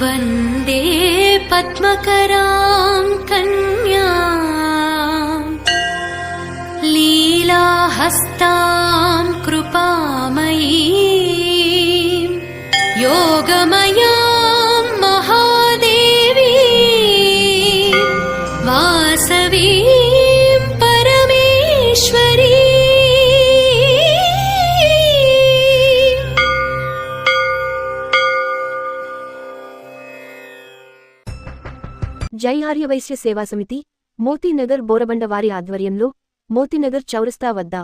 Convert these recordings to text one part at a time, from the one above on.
वन्दे पद्मकरां कन्या लीलाहस्तां कृपामयी జై ఆర్యవైశ్య సేవా సమితి మోతీనగర్ బోరబండ వారి ఆధ్వర్యంలో మోతీనగర్ చౌరస్తా వద్ద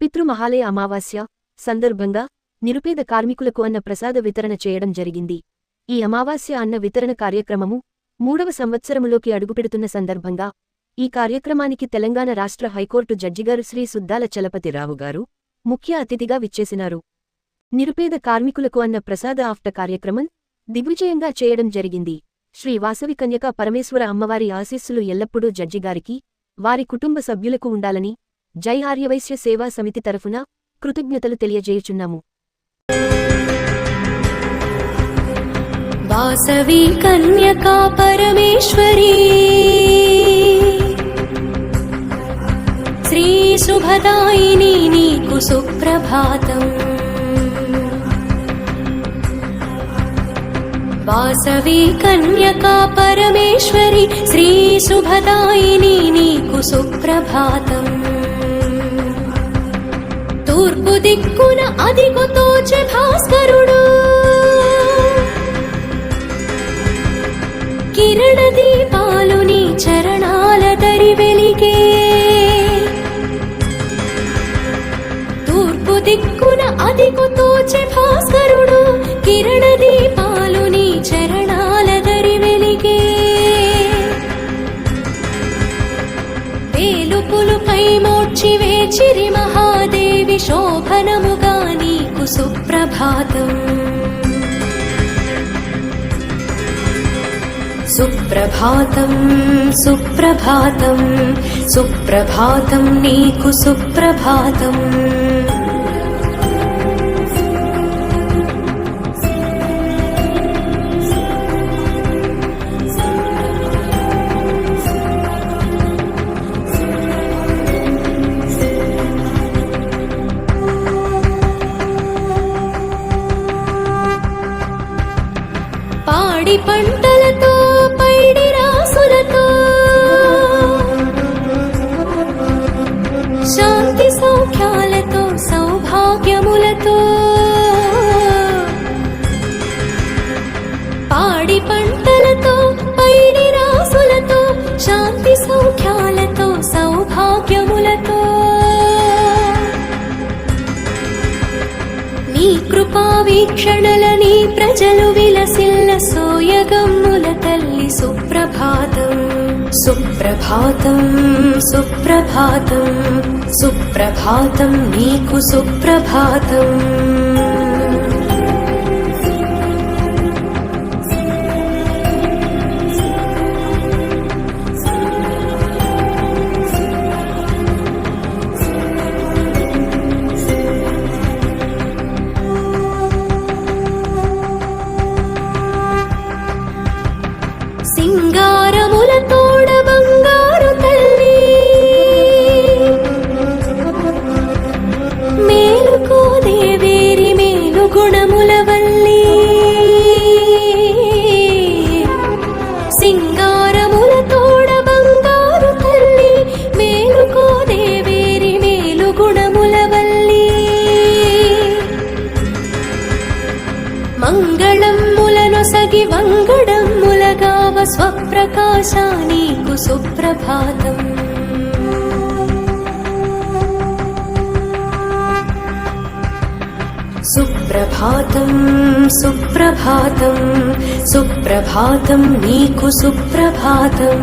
పితృమహాలయ అమావాస్య సందర్భంగా నిరుపేద కార్మికులకు అన్న ప్రసాద వితరణ చేయడం జరిగింది. ఈ అమావాస్య అన్న వితరణ కార్యక్రమము మూడవ సంవత్సరములోకి అడుగుపెడుతున్న సందర్భంగా ఈ కార్యక్రమానికి తెలంగాణ రాష్ట్ర హైకోర్టు జడ్జిగారు శ్రీ సుద్దాల చలపతిరావు గారు ముఖ్య అతిథిగా విచ్చేసినారు. నిరుపేద కార్మికులకు అన్న ప్రసాద ఆఫ్ట కార్యక్రమం దిగ్విజయంగా చేయడం జరిగింది. శ్రీ వాసవి కన్యక పరమేశ్వర అమ్మవారి ఆశీస్సులు ఎల్లప్పుడూ జడ్జిగారికి వారి కుటుంబ సభ్యులకు ఉండాలని జై ఆర్యవైశ్య సేవా సమితి తరఫున కృతజ్ఞతలు తెలియజేయుచున్నాము. వాసవి కన్యకా పరమేశ్వరీ శ్రీ నీకు సుప్రభాతం. వాసవి కన్యకా పరమేశ్వరి శ్రీ సుభదాయిని నీకు సుప్రభాతం. తూర్పు దిక్కున అదిగు తోచె భాస్కరుడు. కిరణ దీపాలు నీ చరణాల దరి వెలిగే. తూర్పు దిక్కున అదిగు తోచె భాస్కరుడు కిరణ దీప చిరి మహాదేవి శోభనముగా నీకు సుప్రభాతం. సుప్రభాతం సుప్రభాతం సుప్రభాతం నీకు సుప్రభాతం. పంట వీక్షణల నీ ప్రజలు విలసిల్ల సోయగమ్ముల తల్లి సుప్రభాతం. సుప్రభాతం సుప్రభాతం సుప్రభాతం నీకు సుప్రభాతం. మంగళమ్ములను సగి వంగడమ్ములగావ స్వప్రకాశ నీకు సుప్రభాతం. సుప్రభాతం సుప్రభాతం సుప్రభాతం నీకు సుప్రభాతం.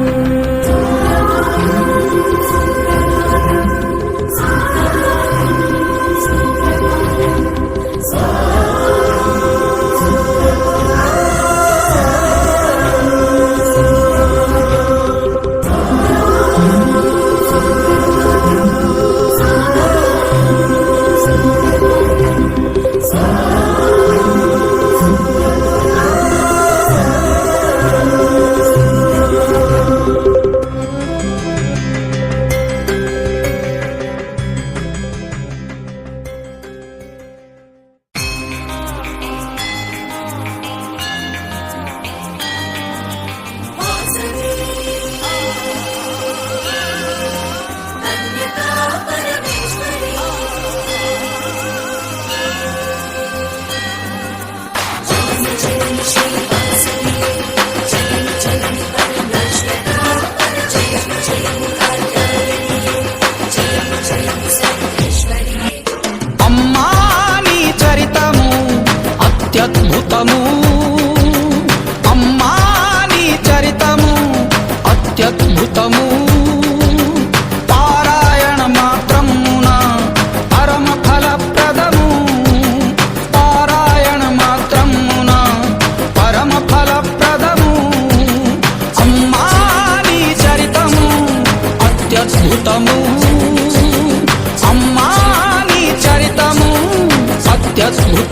అద్భుతము అమ్మా నీ చరితము అత్యద్భుతము. పారాయణ మాత్రమున పరమ ఫలప్రదము. పారాయణ మాత్రమున పరమ ఫలప్రదము. అమ్మా నీ చరితము అత్యద్భుతము. అమ్మా నీ చరితము అత్యద్భుతము.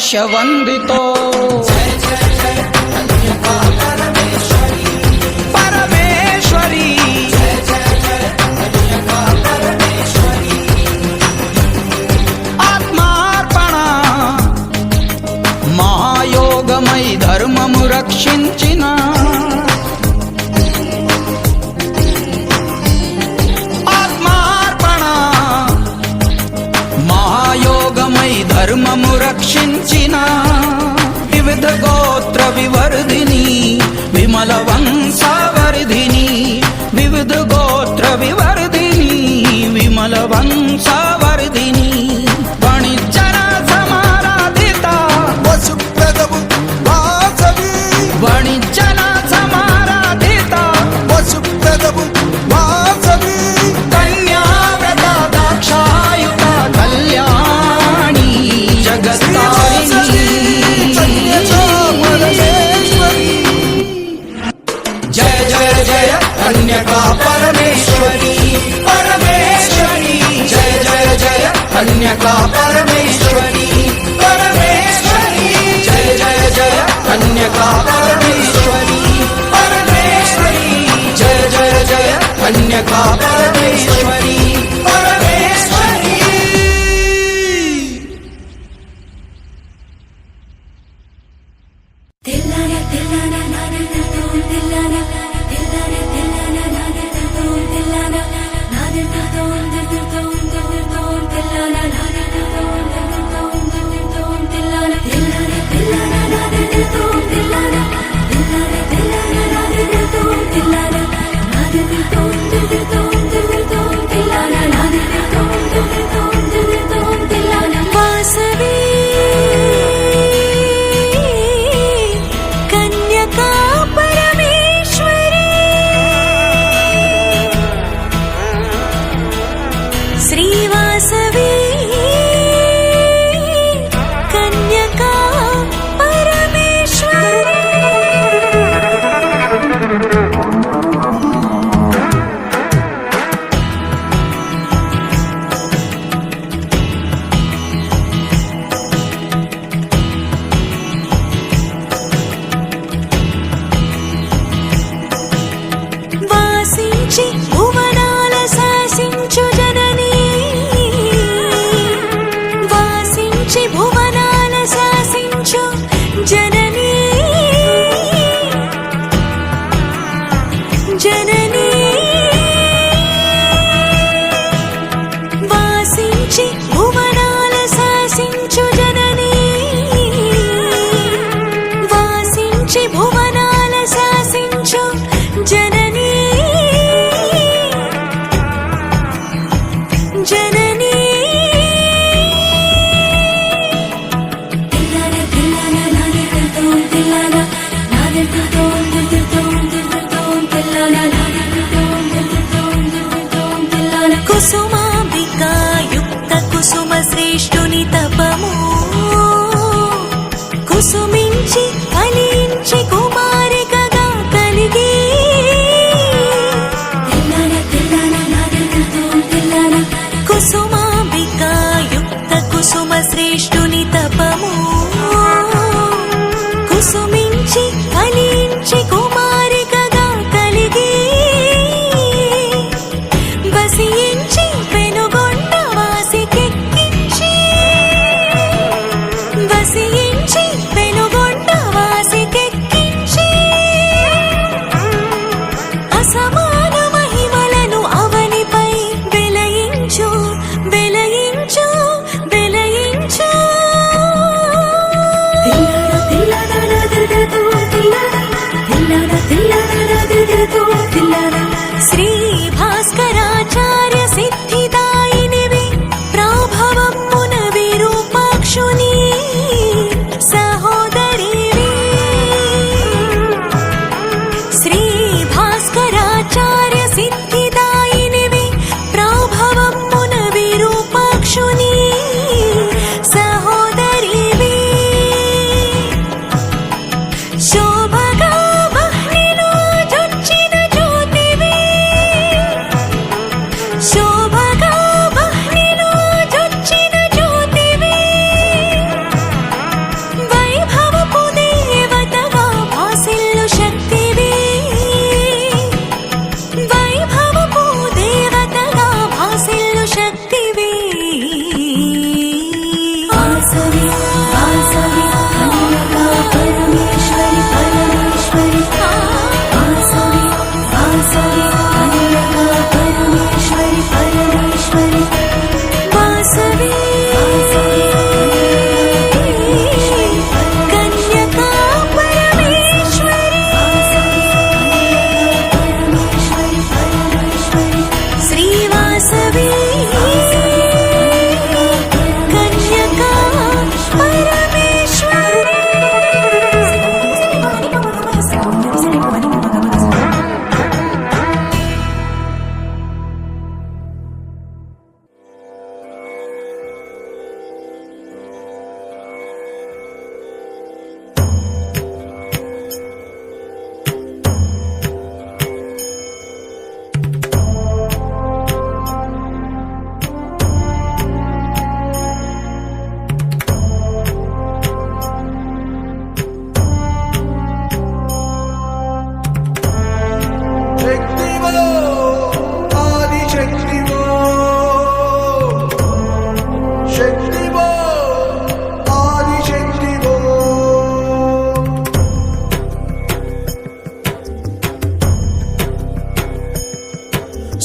వైశ్యవందితో పరమేశ్వరి. ఆత్మార్పణ. మహాయోగమై ధర్మము రక్షించి వివిధ గోత్ర వివర్ధిని విమల వంశావర్ధిని వివిధ గోత్ర వివర్ధిని విమల వంశావర్ధిని. కన్యకా పరమేశ్వరి. పరమేశ్వరి జయ జయ జయ కన్యకా పరమేశ్వరి. పరమేశ్వరి జయ జయ జయ కన్యకా పరమేశ్వరి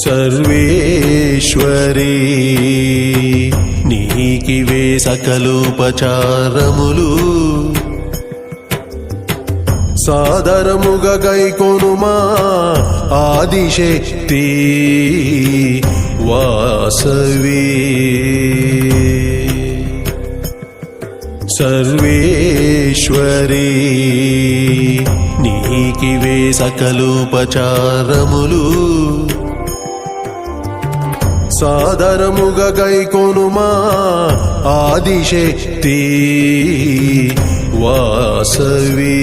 సర్వేశ్వరీ నీకివే సకలోపచారములు సాదరముగ గైకొనుమా ఆదిశక్తి వాసవీ. సర్వేశ్వరీ నీకివే సకలోపచారములు సాదరముగ గైకొనుమా ఆదిశక్తి వాసవీ.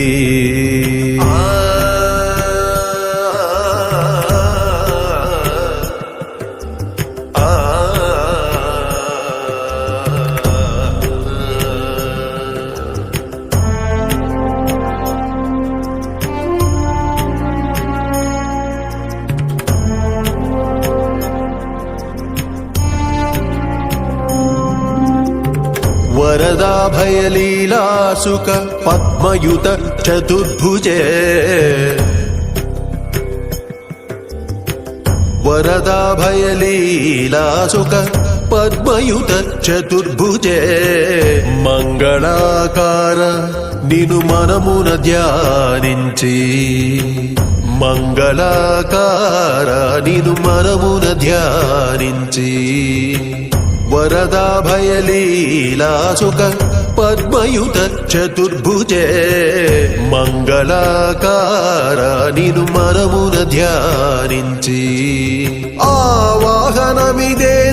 వరదాభయలీలాసుక పద్మయుత చతుర్భుజే. వరదాభయలీలాసుక పద్మయుత చతుర్భుజే. మంగళాకార నిను మనమున ధ్యానించి. మంగళాకార నిను మనమున ధ్యానించి. వరదాభయలీలాసుక పద్మయుత చతుర్భుజే మంగళాకార నిను మనమున ధ్యానించి. ఆవాహనమిదే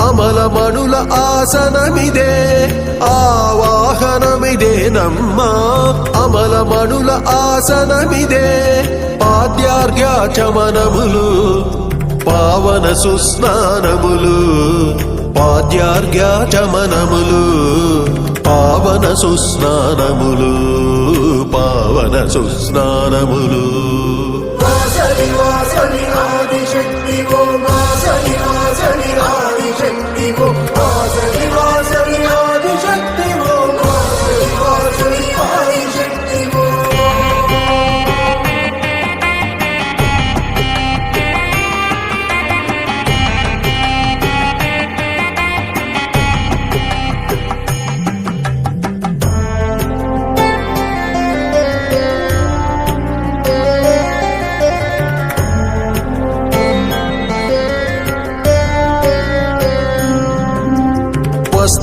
అమలమణుల ఆసనమిదే. ఆవాహనమిదే నమ్మా అమలమణుల ఆసనమిదే. పాద్యార్ఘ్యాచమనములు పావన సుస్నానములు పాద్యార్ఘ్యాచమనములు పావన సుస్నానములు పావన సుస్నానములు. ఆదిశక్తి ఓ వాసవి ఆదిశక్తి ఓ వాసవి ఆదిశక్తి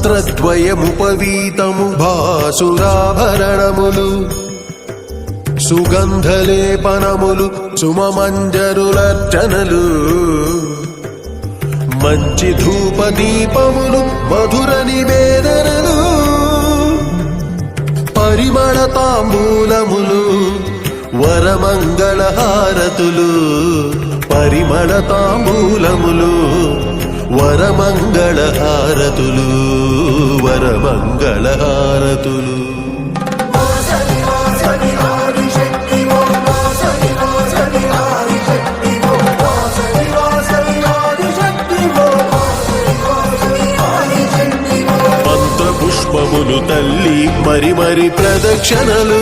వస్త్రద్వయముపవీతము భాసురాభరణములు సుగంధలేపనములు సుమమంజరులర్చనలు మంచి ధూపదీపములు మధుర నివేదనలు పరిమళ తాంబూలములు వరమంగళహారతులు పరిమళ తాంబూలములు వరమంగళ హారతులు వరమంగళ హారతులు. పుష్పములు తల్లి మరి మరి ప్రదక్షిణలు.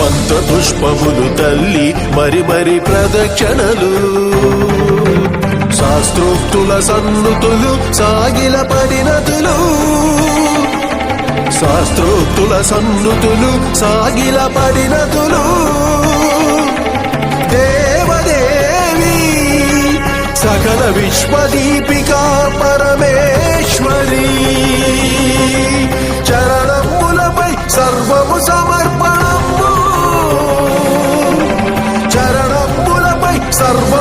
మంత్రపుష్పములు తల్లి మరి మరి ప్రదక్షిణలు. శాస్త్రోక్తుల సన్నుతులు సాగిల పడినతులు శాస్త్రోక్తుల సన్నుతులు సాగిల పడినతులు దేవదేవి సకల విశ్వదీపికా పరమేశ్వరి. చరణములపై సర్వము సమర్పణము. చరణములపై సర్వ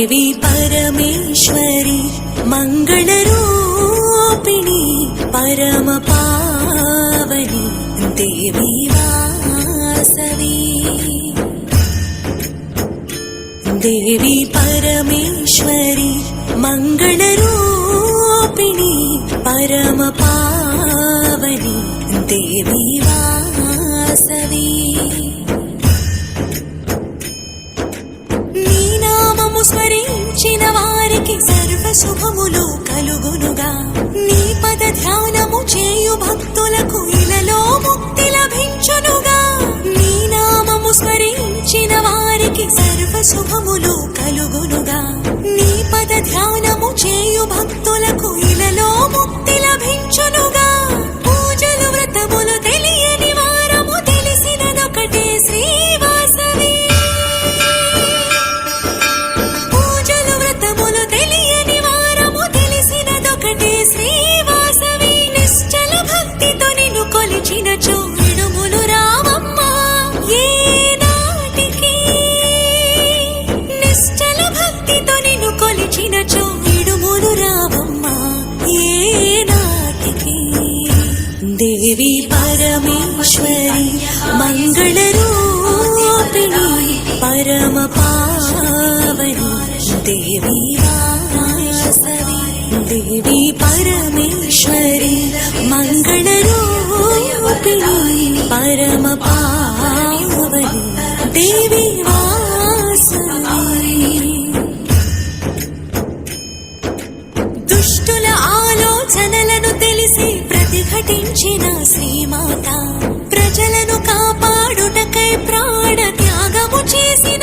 దేవి పరమేశ్వరి మంగళరూపిణి పరమ పావని దేవి వాసవి దేవి పరమేశ్వరి మంగళరూపిణి శుభములు కలుగునుగా. నీ పద ధ్యానము చేయు భక్తులకు ఇలలో ముక్తిల దేవి పరమేశ్వరి మంగళ రూపిణి పరమ పావని దేవి వాసని దుష్టుల ఆలోచనలను తెలిసి ప్రతిఘటించిన శ్రీమాత ప్రజలను కాపాడుటకై ప్రాణ త్యాగము చేసిన